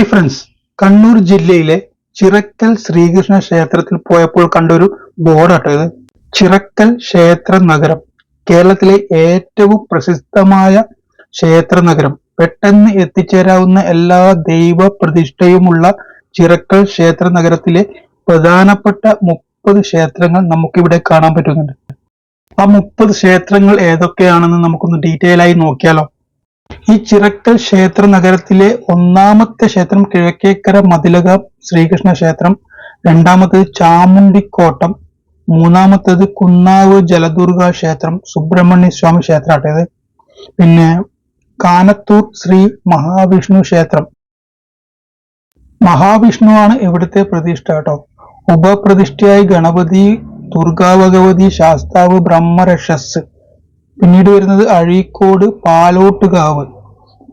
Hi friends Kannur ജില്ലയിലെ ചിറക്കൽ ശ്രീകൃഷ്ണ ക്ഷേത്രത്തിൽ പോയപ്പോൾ കണ്ട ഒരു ബോർഡാട്ടോ ഇത്. ചിറക്കൽ ക്ഷേത്ര നഗരം. കേരളത്തിലെ ഏറ്റവും പ്രസിദ്ധമായ ക്ഷേത്ര നഗരം. പെട്ടെന്ന് എത്തിച്ചേരാവുന്ന എല്ലാ ദൈവ പ്രതിഷ്ഠയുമുള്ള ചിറക്കൽ ക്ഷേത്ര നഗരത്തിലെ പ്രധാനപ്പെട്ട മുപ്പത് ക്ഷേത്രങ്ങൾ നമുക്കിവിടെ കാണാൻ പറ്റുന്നുണ്ട്. ആ മുപ്പത് ക്ഷേത്രങ്ങൾ ഏതൊക്കെയാണെന്ന് നമുക്കൊന്ന് ഡീറ്റെയിൽ ആയി നോക്കിയാലോ? ഈ ചിറക്കൽ ക്ഷേത്ര നഗരത്തിലെ ഒന്നാമത്തെ ക്ഷേത്രം കിഴക്കേക്കര മതിലക ശ്രീകൃഷ്ണ ക്ഷേത്രം രണ്ടാമത്തേത് ചാമുണ്ടിക്കോട്ടം മൂന്നാമത്തേത് കുന്നാവ് ജലദുർഗ ക്ഷേത്രം സുബ്രഹ്മണ്യ സ്വാമി ക്ഷേത്രമാട്ടത്. പിന്നെ കാനത്തൂർ ശ്രീ മഹാവിഷ്ണു ക്ഷേത്രം. മഹാവിഷ്ണുവാണ് ഇവിടുത്തെ പ്രതിഷ്ഠ കേട്ടോ. ഉപപ്രതിഷ്ഠയായി ഗണപതി ദുർഗാ ഭഗവതി ശാസ്താവ് ബ്രഹ്മരക്ഷസ് പിന്നീട് വരുന്നത് അഴീക്കോട് പാലോട്ടുകാവ്.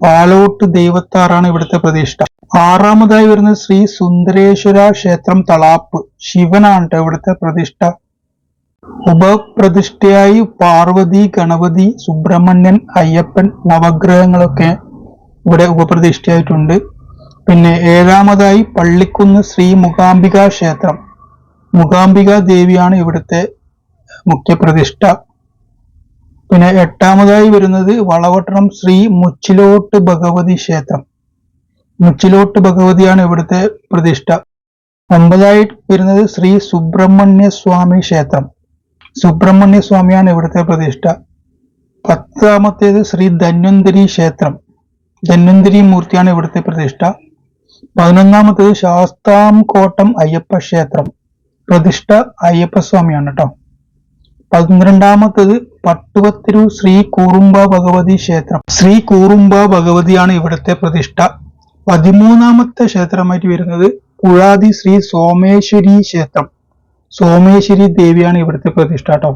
പാലോട്ട് ദൈവത്താറാണ് ഇവിടുത്തെ പ്രതിഷ്ഠ. ആറാമതായി വരുന്നത് ശ്രീ സുന്ദരേശ്വര ക്ഷേത്രം തളാപ്പ്. ശിവനാണ് ഇവിടുത്തെ പ്രതിഷ്ഠ. ഉപപ്രതിഷ്ഠയായി പാർവതി ഗണപതി സുബ്രഹ്മണ്യൻ അയ്യപ്പൻ നവഗ്രഹങ്ങളൊക്കെ ഇവിടെ ഉപപ്രതിഷ്ഠയായിട്ടുണ്ട്. പിന്നെ ഏഴാമതായി പള്ളിക്കുന്ന് ശ്രീ മുഖാംബിക ക്ഷേത്രം. മുഖാംബിക ദേവിയാണ് ഇവിടുത്തെ മുഖ്യപ്രതിഷ്ഠ. പിന്നെ എട്ടാമതായി വരുന്നത് വളവട്ടണം ശ്രീ മുച്ചിലോട്ട് ഭഗവതി ക്ഷേത്രം. മുച്ചിലോട്ട് ഭഗവതിയാണ് ഇവിടുത്തെ പ്രതിഷ്ഠ. ഒമ്പതായി വരുന്നത് ശ്രീ സുബ്രഹ്മണ്യ സ്വാമി ക്ഷേത്രം. സുബ്രഹ്മണ്യ സ്വാമിയാണ് ഇവിടുത്തെ പ്രതിഷ്ഠ. പത്താമത്തേത് ശ്രീ ധന്വന്തരി ക്ഷേത്രം. ധന്വന്തരി മൂർത്തിയാണ് ഇവിടുത്തെ പ്രതിഷ്ഠ. പതിനൊന്നാമത്തേത് ശാസ്താംകോട്ടം അയ്യപ്പ ക്ഷേത്രം. പ്രതിഷ്ഠ അയ്യപ്പസ്വാമിയാണ് കേട്ടോ പന്ത്രണ്ടാമത്തത് പട്ടുവത്തിരു ശ്രീ കൂറുമ്പ ഭഗവതി ക്ഷേത്രം. ശ്രീ കൂറുമ്പ ഭഗവതിയാണ് ഇവിടുത്തെ പ്രതിഷ്ഠ. പതിമൂന്നാമത്തെ ക്ഷേത്രമായിട്ട് വരുന്നത് പുഴാതി ശ്രീ സോമേശ്വരി ക്ഷേത്രം. സോമേശ്വരി ദേവിയാണ് ഇവിടുത്തെ പ്രതിഷ്ഠ കേട്ടോ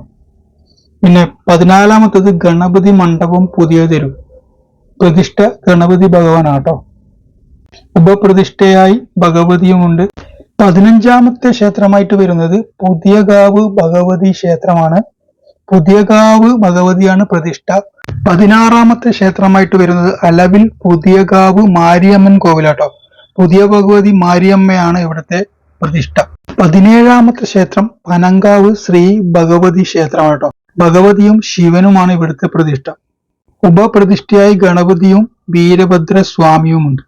പിന്നെ പതിനാലാമത്തത് ഗണപതി മണ്ഡപം പുതിയ തെരു പ്രതിഷ്ഠ ഗണപതി ഭഗവാനാട്ടോ ഉപപ്രതിഷ്ഠയായി ഭഗവതിയുമുണ്ട്. പതിനഞ്ചാമത്തെ ക്ഷേത്രമായിട്ട് വരുന്നത് പുതിയകാവ് ഭഗവതി ക്ഷേത്രമാണ്. പുതിയകാവ് ഭഗവതിയാണ് പ്രതിഷ്ഠ. പതിനാറാമത്തെ ക്ഷേത്രമായിട്ട് വരുന്നത് അലവിൽ പുതിയകാവ് മാരിയമ്മൻ കോവിലാട്ടോ. പുതിയ ഭഗവതി മാരിയമ്മയാണ് ഇവിടുത്തെ പ്രതിഷ്ഠ. പതിനേഴാമത്തെ ക്ഷേത്രം പനങ്കാവ് ശ്രീ ഭഗവതി ക്ഷേത്രമാട്ടോ. ഭഗവതിയും ശിവനുമാണ് ഇവിടുത്തെ പ്രതിഷ്ഠ. ഉപപ്രതിഷ്ഠയായി ഗണപതിയും വീരഭദ്ര സ്വാമിയുമുണ്ട്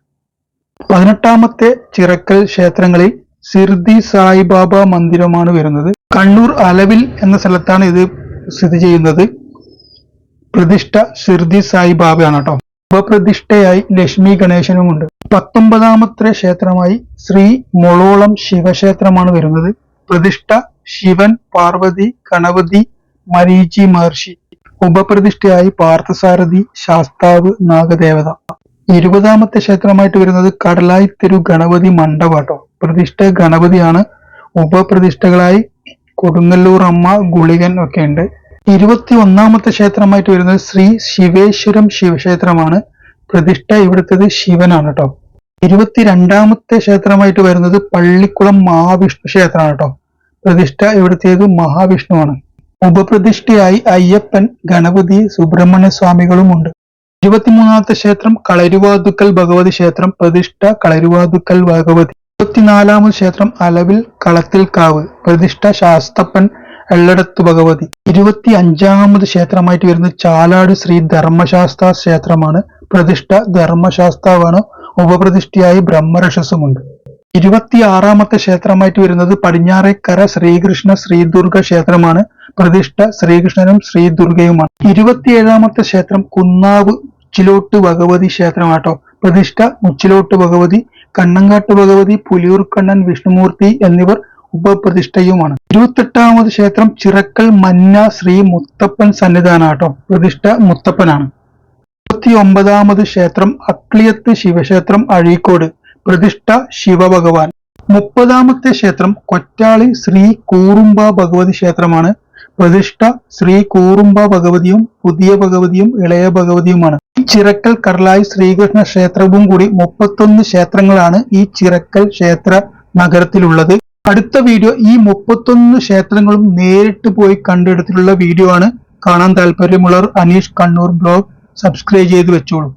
പതിനെട്ടാമത്തെ ചിറക്കൽ ക്ഷേത്രങ്ങളിൽ സിർദി സായിബാബ മന്ദിരമാണ് വരുന്നത്. കണ്ണൂർ അലവിൽ എന്ന സ്ഥലത്താണ് ഇത് സ്ഥിതി ചെയ്യുന്നത് പ്രതിഷ്ഠ ഷിർദി സായിബാബയാണ് കേട്ടോ. ഉപപ്രതിഷ്ഠയായി ലക്ഷ്മി ഗണേശനുമുണ്ട് പത്തൊമ്പതാമത്തെ ക്ഷേത്രമായി ശ്രീ മൊളോളം ശിവക്ഷേത്രമാണ് വരുന്നത്. പ്രതിഷ്ഠ ശിവൻ പാർവതി ഗണപതി മരീചി മഹർഷി. ഉപപ്രതിഷ്ഠയായി പാർത്ഥസാരഥി ശാസ്താവ് നാഗദേവത. ഇരുപതാമത്തെ ക്ഷേത്രമായിട്ട് വരുന്നത് കടലായി തെരു ഗണപതി മണ്ഡപാട്ടോ പ്രതിഷ്ഠ ഗണപതിയാണ് ഉപപ്രതിഷ്ഠകളായി കൊടുങ്ങല്ലൂർ അമ്മ ഗുളികൻ ഒക്കെ ഉണ്ട്. ഇരുപത്തി ഒന്നാമത്തെ ക്ഷേത്രമായിട്ട് വരുന്നത് ശ്രീ ശിവേശ്വരം ശിവക്ഷേത്രമാണ്. പ്രതിഷ്ഠ ഇവിടുത്തത് ശിവനാണ് കേട്ടോ ഇരുപത്തിരണ്ടാമത്തെ ക്ഷേത്രമായിട്ട് വരുന്നത് പള്ളിക്കുളം മഹാവിഷ്ണു ക്ഷേത്രമാണ് കേട്ടോ പ്രതിഷ്ഠ ഇവിടുത്തേത് മഹാവിഷ്ണുവാണ്. ഉപപ്രതിഷ്ഠയായി അയ്യപ്പൻ ഗണപതി സുബ്രഹ്മണ്യ സ്വാമികളും ഉണ്ട്. ഇരുപത്തിമൂന്നാമത്തെ ക്ഷേത്രം കളരുവാതുക്കൽ ഭഗവതി ക്ഷേത്രം. പ്രതിഷ്ഠ കളരുവാതുക്കൽ ഭഗവതി. ഇരുപത്തിനാലാമത് ക്ഷേത്രം അലവിൽ കളത്തിൽക്കാവ് പ്രതിഷ്ഠ ശാസ്തപ്പൻ എള്ളടത്ത് ഭഗവതി. ഇരുപത്തി അഞ്ചാമത് ക്ഷേത്രമായിട്ട് വരുന്ന ചാലാട് ശ്രീ ധർമ്മശാസ്ത്ര ക്ഷേത്രമാണ്. പ്രതിഷ്ഠ ധർമ്മശാസ്താവാണ്. ഉപപ്രതിഷ്ഠയായി ബ്രഹ്മരക്ഷസുമുണ്ട്. ഇരുപത്തി ആറാമത്തെ ക്ഷേത്രമായിട്ട് വരുന്നത് പടിഞ്ഞാറേക്കര ശ്രീകൃഷ്ണ ശ്രീദുർഗ ക്ഷേത്രമാണ്. പ്രതിഷ്ഠ ശ്രീകൃഷ്ണനും ശ്രീദുർഗയുമാണ്. ഇരുപത്തിയേഴാമത്തെ ക്ഷേത്രം കുന്നാവ് ചിലോട്ട് ഭഗവതി ക്ഷേത്രമാട്ടോ. പ്രതിഷ്ഠ മുച്ചിലോട്ട് ഭഗവതി കണ്ണങ്കാട്ട് ഭഗവതി പുലിയൂർക്കണ്ണൻ വിഷ്ണുമൂർത്തി എന്നിവർ ഉപപ്രതിഷ്ഠയുമാണ്. ഇരുപത്തെട്ടാമത് ക്ഷേത്രം ചിറക്കൽ മന്ന ശ്രീ മുത്തപ്പൻ സന്നിധാനാട്ടോ. പ്രതിഷ്ഠ മുത്തപ്പനാണ്. ഇരുപത്തി ഒമ്പതാമത് ക്ഷേത്രം അക്ലിയത്ത് ശിവക്ഷേത്രം അഴീക്കോട്. പ്രതിഷ്ഠ ശിവഭഗവാൻ. മുപ്പതാമത്തെ ക്ഷേത്രം കൊറ്റാളി ശ്രീ കൂറുമ്പ ഭഗവതി ക്ഷേത്രമാണ്. പ്രതിഷ്ഠ ശ്രീ കൂറുമ്പ ഭഗവതിയും പുതിയ ഭഗവതിയും ഇളയ ഭഗവതിയുമാണ്. ചിറക്കൽ കർലായി ശ്രീകൃഷ്ണ ക്ഷേത്രവും കൂടി മുപ്പത്തൊന്ന് ക്ഷേത്രങ്ങളാണ് ഈ ചിറക്കൽ ക്ഷേത്ര നഗരത്തിലുള്ളത്. അടുത്ത വീഡിയോ ഈ മുപ്പത്തൊന്ന് ക്ഷേത്രങ്ങളും നേരിട്ട് പോയി കണ്ടെടുത്തിട്ടുള്ള വീഡിയോ ആണ്. കാണാൻ താല്പര്യമുള്ളവർ അനീഷ് കണ്ണൂർ ബ്ലോഗ് സബ്സ്ക്രൈബ് ചെയ്ത് വെച്ചോളൂ.